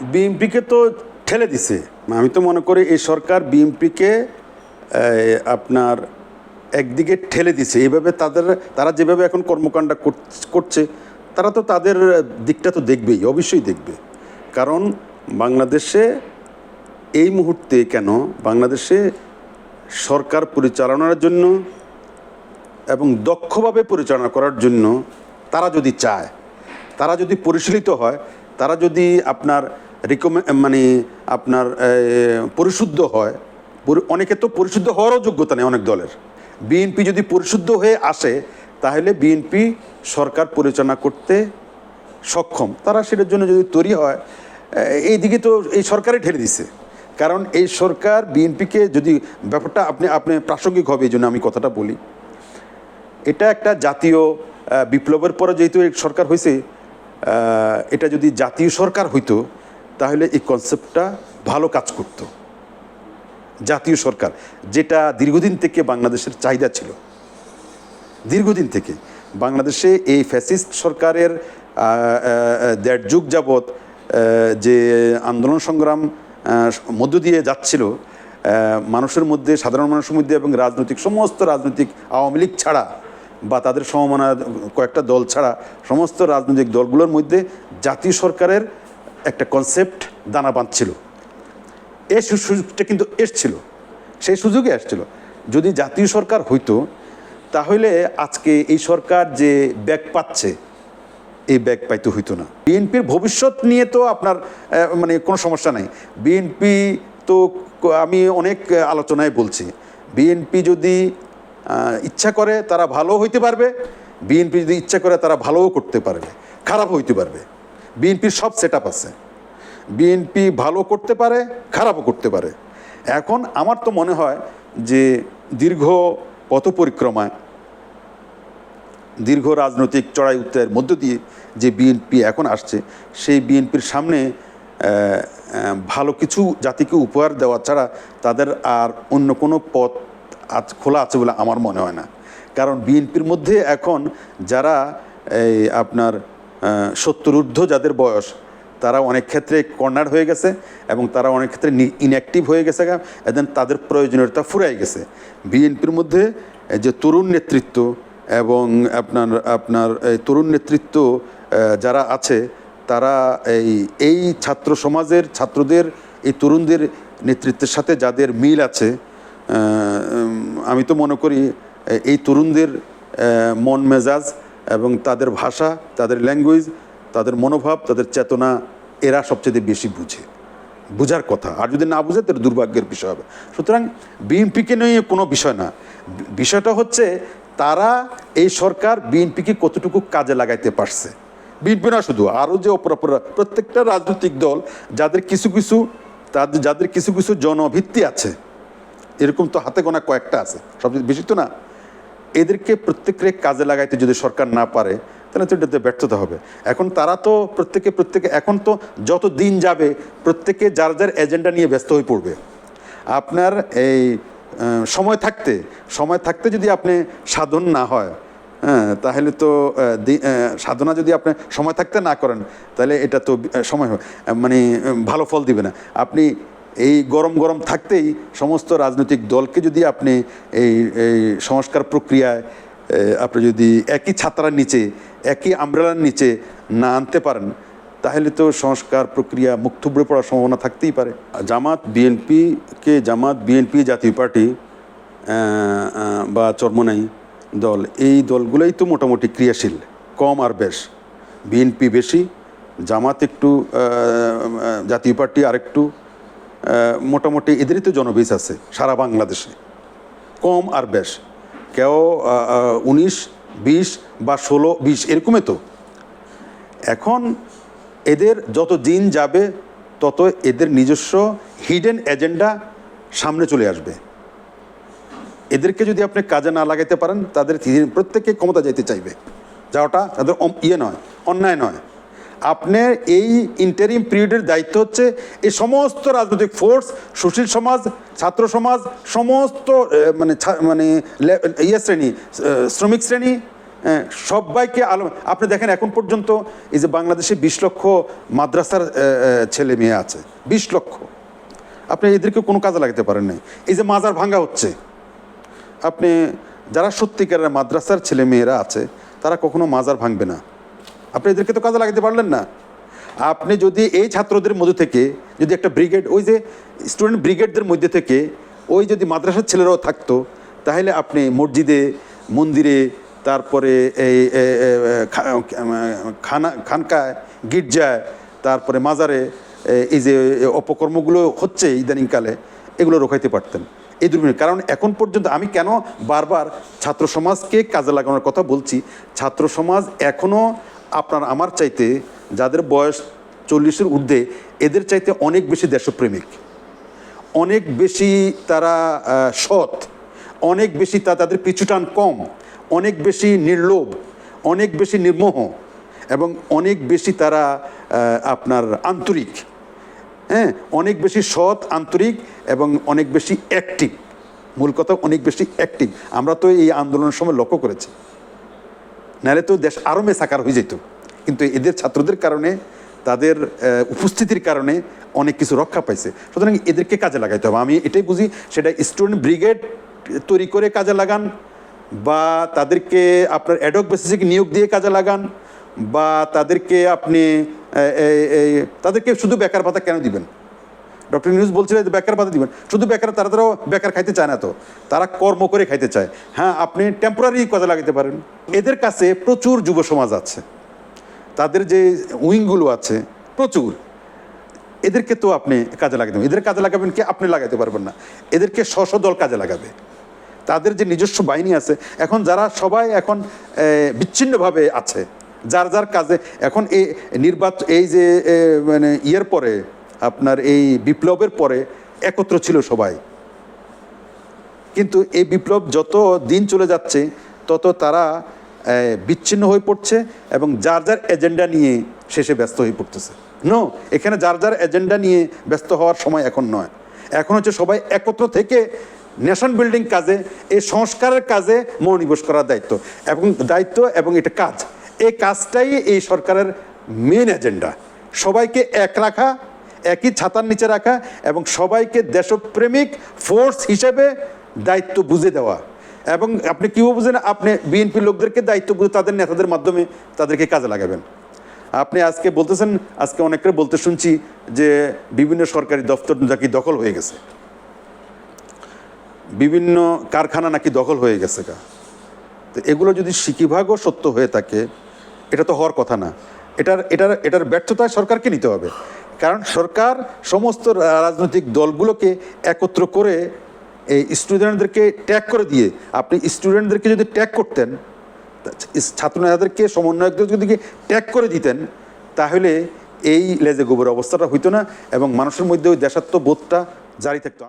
বিএনপিকে তো ঠেলে দিছে। আমি তো মনে করি এই সরকার বিএনপিকে আপনার একদিকে ঠেলে দিছে। এইভাবে তাদের, তারা যেভাবে এখন কর্মকাণ্ড করছ- তারা তো তাদের দিকটা তো দেখবেই, অবশ্যই দেখবে। কারণ বাংলাদেশে এই মুহূর্তে কেন, বাংলাদেশে সরকার পরিচালনার জন্য এবং দক্ষভাবে পরিচালনা করার জন্য তারা যদি চায়, তারা যদি পরিশীলিত হয়, তারা যদি আপনার রিকমে মানে আপনার পরিশুদ্ধ হয়। অনেকে তো পরিশুদ্ধ হওয়ারও যোগ্যতা নেই অনেক দলের। বিএনপি যদি পরিশুদ্ধ হয়ে আসে, তাহলে বিএনপি সরকার পরিচালনা করতে সক্ষম। তারা সেটার জন্য যদি তৈরি হয় এই দিকে তো এই সরকারই ঠেলে দিছে। কারণ এই সরকার বিএনপিকে যদি ব্যাপারটা আপনি আপনি প্রাসঙ্গিক হবে, এই জন্য আমি কথাটা বলি। এটা একটা জাতীয় বিপ্লবের পরে যেহেতু সরকার হয়েছে এটা যদি জাতীয় সরকার হইতো তাহলে এই কনসেপ্টটা ভালো কাজ করত। জাতীয় সরকার, যেটা দীর্ঘদিন থেকে বাংলাদেশের চাহিদা ছিল। দীর্ঘদিন থেকে বাংলাদেশে এই ফ্যাসিস্ট সরকারের দেড় যুগ যাবৎ যে আন্দোলন সংগ্রাম মধ্য দিয়ে যাচ্ছিল মানুষের মধ্যে, সাধারণ মানুষের মধ্যে এবং রাজনৈতিক, সমস্ত রাজনৈতিক আওয়ামী লীগ ছাড়া বা তাদের সমমানা কয়েকটা দল ছাড়া, সমস্ত রাজনৈতিক দলগুলোর মধ্যে জাতীয় সরকারের একটা কনসেপ্ট দানা বাঁধছিল। সু- সুযোগটা কিন্তু এসছিল। সেই সুযোগে আসছিল। যদি জাতীয় সরকার হইতো, তাহলে আজকে এই সরকার যে ব্যাগ পাচ্ছে, এই ব্যাগ পাইতে হইতো না। বিএনপির ভবিষ্যৎ নিয়ে তো আপনার মানে কোনো সমস্যা নাই। বিএনপি তো আমি অনেক আলোচনায় বলছি। বিএনপি যদি ইচ্ছা করে তারা ভালো হইতে পারবে। বিএনপি যদি ইচ্ছা করে তারা ভালোও করতে পারবে। খারাপ হইতে পারবে। বিএনপির সব সেট আছে। বিএনপি ভালো করতে পারে, খারাপও করতে পারে। এখন আমার তো মনে হয় যে দীর্ঘ পথ পরিক্রমায় দীর্ঘ রাজনৈতিক চড়াই উত্তরের মধ্য দিয়ে যে বিএনপি এখন আসছে, সেই বিএনপির সামনে ভালো কিছু জাতিকে উপহার দেওয়া ছাড়া তাদের আর অন্য কোনো পথ আজ খোলা আছে বলে আমার মনে হয় না। কারণ বিএনপির মধ্যে এখন যারা এই আপনার সত্তর ঊর্ধ্ব যাদের বয়স, তারা অনেক ক্ষেত্রে কর্নার হয়ে গেছে এবং তারা অনেক ক্ষেত্রে ইনঅ্যাক্টিভ হয়ে গেছে এবং তাদের প্রয়োজনীয়তা ফুরাই গেছে। বিএনপির মধ্যে যে তরুণ নেতৃত্ব এবং আপনার আপনার এই তরুণ নেতৃত্ব যারা আছে, তারা এই এই ছাত্র সমাজের ছাত্রদের, এই তরুণদের নেতৃত্বের সাথে যাদের মিল আছে আমি তো মনে করি এই তরুণদের মন মেজাজ এবং তাদের ভাষা, তাদের ল্যাঙ্গুয়েজ তাদের মনোভাব, তাদের চেতনা এরা সবচেয়ে বেশি বুঝে। বুঝার কথা। আর যদি না বুঝে, তাহলে দুর্ভাগ্যের বিষয় হবে। সুতরাং বিএনপিকে নিয়ে কোনো বিষয় না। বিষয়টা হচ্ছে তারা এই সরকার বিএনপিকে কতটুকু কাজে লাগাইতে পারছে। বিএনপি না শুধু, আরও যে অপরাপরা প্রত্যেকটা রাজনৈতিক দল, যাদের কিছু কিছু, তাদের, যাদের কিছু কিছু জনভিত্তি আছে, এরকম তো হাতে গোনা কয়েকটা আছে। সবচেয়ে বেশি তো না। এদেরকে প্রত্যেকের কাজে লাগাইতে যদি সরকার না পারে, তাহলে তো এটাতে ব্যর্থতা হবে। এখন তারা তো প্রত্যেকে প্রত্যেকে, এখন তো যত দিন যাবে, প্রত্যেকে যার যার এজেন্ডা নিয়ে ব্যস্ত হয়ে পড়বে। আপনার এই সময় থাকতে সময় থাকতে যদি আপনি সাধন না হয় হ্যাঁ তাহলে তো সাধনা যদি আপনি সময় থাকতে না করেন, তাহলে এটা তো সময় মানে ভালো ফল দিবে না। আপনি এই গরম গরম থাকতেই সমস্ত রাজনৈতিক দলকে যদি আপনি এই এই সংস্কার প্রক্রিয়ায় আপনি যদি একই ছাত্রার নিচে, একই আমব্রেলার নিচে না আনতে পারেন, তাহলে তো সংস্কার প্রক্রিয়া মুখ থুবড়ে পড়ার সম্ভাবনা থাকতেই পারে। জামাত বিএনপিকে জামাত বিএনপি জাতীয় পার্টি বা চরমনাই দল, এই দলগুলোই তো মোটামুটি ক্রিয়াশীল, কম আর বেশ। বিএনপি বেশি, জামাত একটু জাতীয় পার্টি আরেকটু মোটামুটি এদেরই তো জনবেশ আছে সারা বাংলাদেশে। কম আর বেশ। কেউ উনিশ, বিশ বা ষোলো, বিশ, এরকমই তো। এখন এদের যত দিন যাবে, তত এদের নিজস্ব হিডেন এজেন্ডা সামনে চলে আসবে। এদেরকে যদি আপনি কাজে না লাগাইতে পারেন, তাদের প্রত্যেকে ক্ষমতা যেতে চাইবে। যাওয়াটা তাদের ইয়ে নয়, অন্যায় নয়। আপনার এই ইন্টারিম পিরিয়ডের দায়িত্ব হচ্ছে এই সমস্ত রাজনৈতিক ফোর্স সুশীল সমাজ, ছাত্র সমাজ, সমস্ত মানে মানে ইয়ে শ্রেণি শ্রমিক শ্রেণি সবাইকে আলো, আপনি দেখেন এখন পর্যন্ত এই যে বাংলাদেশে বিশ লক্ষ মাদ্রাসার ছেলে মেয়ে আছে, বিশ লক্ষ। আপনি এদেরকে কোনো কাজে লাগাতে পারেন নাই। এই যে মাজার ভাঙ্গা হচ্ছে, আপনি যারা সত্যিকারের মাদ্রাসার ছেলে মেয়েরা আছে, তারা কখনো মাজার ভাঙবে না। আপনি এদেরকে তো কাজে লাগাতে পারলেন না। আপনি যদি এই ছাত্রদের মধ্যে থেকে, যদি একটা ব্রিগেড ওই যে স্টুডেন্ট ব্রিগেডদের মধ্যে থেকে, ওই যদি মাদ্রাসার ছেলেরাও থাকতো, তাহলে আপনি মসজিদে, মন্দিরে, তারপরে এই খানা, খানকায়, গির্জায়, তারপরে মাজারে এই যে অপকর্মগুলো হচ্ছে ইদানিংকালে এগুলো রোখাইতে পারতেন। এই দুর্নীতি কারণ এখন পর্যন্ত আমি কেন বারবার ছাত্র সমাজকে কাজে লাগানোর কথা বলছি? ছাত্র সমাজ এখনও আপনার আমার চাইতে যাদের বয়স চল্লিশের ঊর্ধ্বে, এদের চাইতে অনেক বেশি দেশপ্রেমিক। অনেক বেশি তারা সৎ। অনেক বেশি তা তাদের পিছুটান কম। অনেক বেশি নির্লোভ। অনেক বেশি নির্মোহ। এবং অনেক বেশি তারা আপনার আন্তরিক। হ্যাঁ অনেক বেশি সৎ, আন্তরিক এবং অনেক বেশি অ্যাক্টিভ। মূল কথা, অনেক বেশি অ্যাক্টিভ। আমরা তো এই আন্দোলনের সময় লক্ষ্য করেছি। নাহলে তো দেশ আরও মেসাকার হয়ে যেত। কিন্তু এদের ছাত্রদের কারণে, তাদের উপস্থিতির কারণে অনেক কিছু রক্ষা পাইছে। সুতরাং এদেরকে কাজে লাগাইতে হবে। আমি এটাই বুঝি, সেটা স্টুডেন্ট ব্রিগেড তৈরি করে কাজে লাগান বা তাদেরকে আপনার অ্যাডক বেসিসে নিয়োগ দিয়ে কাজে লাগান বা তাদেরকে আপনি তাদেরকে শুধু বেকার ভাতা কেন দিবেন? ডক্টর নিউজ বলছিলেন যে বেকার ভাতা দিবেন। শুধু বেকার তারা তারাও বেকার খাইতে চায় না তো। তারা কর্ম করে খাইতে চায়। হ্যাঁ আপনি টেম্পোরারি কাজে লাগাতে পারেন। এদের কাছে প্রচুর যুব সমাজ আছে। তাদের যে উইংগুলো আছে, প্রচুর। এদেরকে তো আপনি কাজে লাগাতে এদের কাজে লাগাবেন কি? আপনি লাগাতে পারবেন না। এদেরকে স্ব দল কাজে লাগাবে। তাদের যে নিজস্ব বাহিনী আছে, এখন যারা সবাই এখন বিচ্ছিন্নভাবে আছে, যার যার কাজে এখন এই নির্বাচন এই যে মানে ইয়ের পরে আপনার এই বিপ্লবের পরে একত্র ছিল সবাই। কিন্তু এই বিপ্লব যত দিন চলে যাচ্ছে, তত তারা বিচ্ছিন্ন হয়ে পড়ছে এবং যার যার এজেন্ডা নিয়ে শেষে ব্যস্ত হয়ে পড়তেছে। নো এখানে যার যার এজেন্ডা নিয়ে ব্যস্ত হওয়ার সময় এখন নয়। এখন হচ্ছে সবাই একত্র থেকে নেশন বিল্ডিং কাজে, এই সংস্কারের কাজে মনোনিবেশ করার দায়িত্ব। এবং দায়িত্ব এবং এটা কাজ। এই কাজটাই এই সরকারের মেন এজেন্ডা সবাইকে এক রাখা একই ছাতার নিচে রাখা এবং সবাইকে দেশপ্রেমিক ফোর্স হিসেবে দায়িত্ব বুঝে দেওয়া। এবং আপনি কীভাবে বুঝেন? আপনি বিএনপি লোকদেরকে দায়িত্ব বুঝে তাদের নেতাদের মাধ্যমে তাদেরকে কাজে লাগাবেন। আপনি আজকে বলতেছেন, আজকে অনেকের বলতে শুনছি যে বিভিন্ন সরকারি দপ্তর নাকি দখল হয়ে গেছে। বিভিন্ন কারখানা নাকি দখল হয়ে গেছে গা। তো এগুলো যদি সিকিভাগও সত্য হয়ে থাকে, এটা তো হওয়ার কথা না। এটার এটার এটার ব্যর্থতা সরকারকে নিতে হবে। কারণ সরকার সমস্ত রাজনৈতিক দলগুলোকে একত্র করে এই স্টুডেন্টদেরকে ট্যাগ করে দিয়ে, আপনি স্টুডেন্টদেরকে যদি ট্যাগ করতেন ছাত্র নেতাদেরকে সমন্বয়কদের যদি ট্যাগ করে দিতেন, তাহলে এই লেজে গোবর অবস্থাটা হইতো না এবং মানুষের মধ্যে ওই দেশাত্মবোধটা জারি থাকতো।